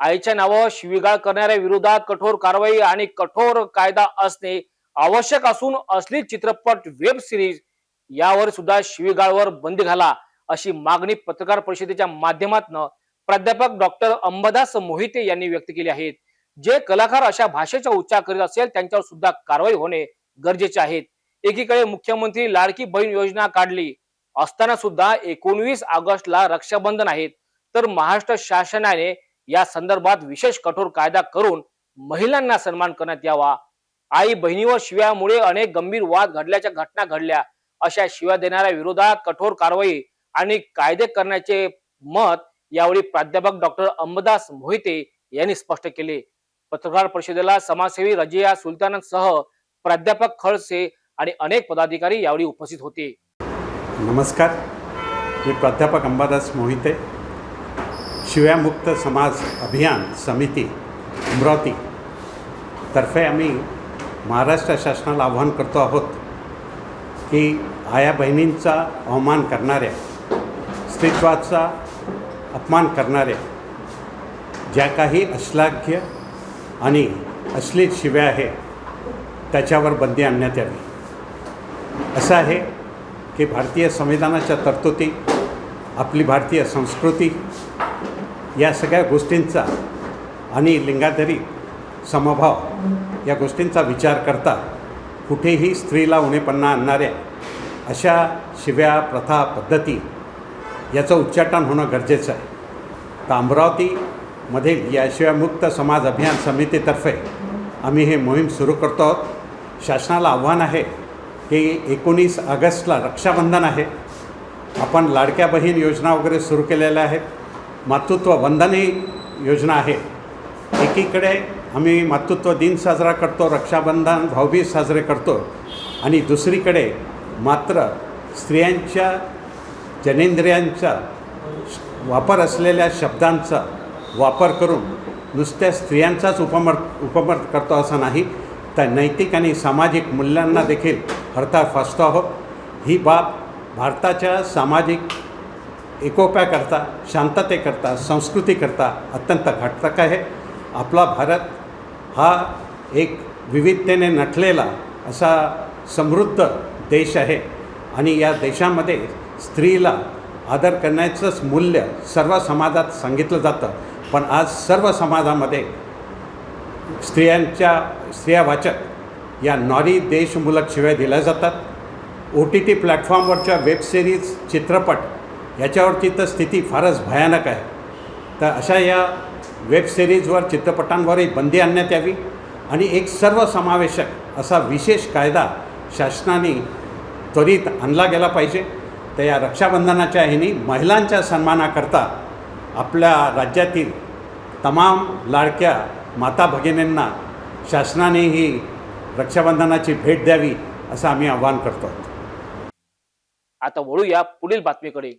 आईच्या नावावर शिवीगाळ करणाऱ्या विरोधात कठोर कारवाई आणि कठोर कायदा असणे आवश्यक असून असली चित्रपट वेब सिरीज यावर सुद्धा शिवीगाळवर बंदी घाला अशी मागणी पत्रकार परिषदेच्या माध्यमातून प्राध्यापक डॉक्टर अंबादास मोहिते यांनी व्यक्त केली आहे. जे कलाकार अशा भाषेचा उच्चार करीत असेल त्यांच्यावर सुद्धा कारवाई होणे गरजेचे आहे. एकीकडे मुख्यमंत्री लाडकी बहीण योजना काढली असताना सुद्धा एकोणवीस ऑगस्टला रक्षाबंधन आहेत तर महाराष्ट्र शासनाने या संदर्भात विशेष कठोर कायदा करून महिलांना सन्मान करण्यात यावा. आई बहिणीवर शिव्यामुळे अनेक गंभीर वाद घडल्याच्या घटना घडल्या. अशा शिव्या देणाऱ्या विरोधात कठोर कारवाई आणि कायदे करण्याचे मत यावेळी प्राध्यापक डॉक्टर अंबदास मोहिते यांनी स्पष्ट केले. पत्रकार परिषदेला समाजसेवी रजिया सुलतानासह प्राध्यापक खळसे आणि अनेक पदाधिकारी यावेळी उपस्थित होते. नमस्कार. मी प्राध्यापक अंबादास मोहिते. शिव्यामुक्त समाज अभियान समिती अमरावती तर्फे आम्ही महाराष्ट्र शासनाला आव्हान करतो आहोत की आया बहिणींचा अवमान करणाऱ्या स्त्रीत्वाचा अपमान करणाऱ्या ज्या काही अश्लाघ्य आणि अश्लील शिव्या आहे त्याच्यावर बंदी आणण्यात यावी असं आहे की भारतीय संविधानाच्या तरतुदी आपली भारतीय संस्कृती या सगळ्या गोष्टींचा आणि लिंगाधारी समभाव या गोष्टींचा विचार करता कुठेही स्त्रीला उणेपणा आणणाऱ्या अशा शिव्या प्रथा पद्धती याचं उच्चाटन होणं गरजेचं आहे. तर अमरावतीमधील या शिव्यामुक्त समाज अभियान समितीतर्फे आम्ही हे मोहीम सुरू करतो आहोत. शासनाला आव्हान आहे की एकोणीस ऑगस्टला रक्षाबंधन आहे. आपण लाडक्या बहीण योजना वगैरे सुरू केलेल्या आहेत. मातृत्व वंदनही योजना आहे. एकीकडे आम्ही मातृत्व दिन साजरा करतो रक्षाबंधन भाऊबीज साजरे करतो आणि दुसरीकडे मात्र स्त्रियांच्या जनेंद्रियांचा वापर असलेल्या शब्दांचा वापर करून नुसत्या स्त्रियांचाच उपमर उपमर करतो असं नाही. तर नैतिक आणि सामाजिक मूल्यांना देखील हरताळ फासतो आहोत. ही बाब भारताच्या सामाजिक एकोप्याकरता शांततेकरता संस्कृतीकरता अत्यंत घातक आहे. आपला भारत हा एक विविधतेने नटलेला असा समृद्ध देश आहे. आणि या देशामध्ये स्त्रीला आदर करण्याचंच मूल्य सर्व समाजात सांगितलं जातं. पण आज सर्व समाजामध्ये स्त्रियांच्या स्त्रियावाचक या नॉरी देशमूलक शिवाय दिल्या जातात. ओ टी टी प्लॅटफॉर्मवरच्या वेबसिरीज चित्रपट याच्यावरची तर स्थिती फारच भयानक आहे. तर अशा या वेब सिरीजवर चित्रपटांवरही बंदी आणण्यात यावी आणि एक सर्वसमावेशक असा विशेष कायदा शासनाने त्वरित आणला गेला पाहिजे. तर या रक्षाबंधनाच्या ह्यानी महिलांच्या सन्मानाकरता आपल्या राज्यातील तमाम लाडक्या माता भगिनींना शासनाने ही रक्षाबंधनाची भेट द्यावी असं आम्ही आवाहन करतो. आता वळूया पुढील बातमीकडे.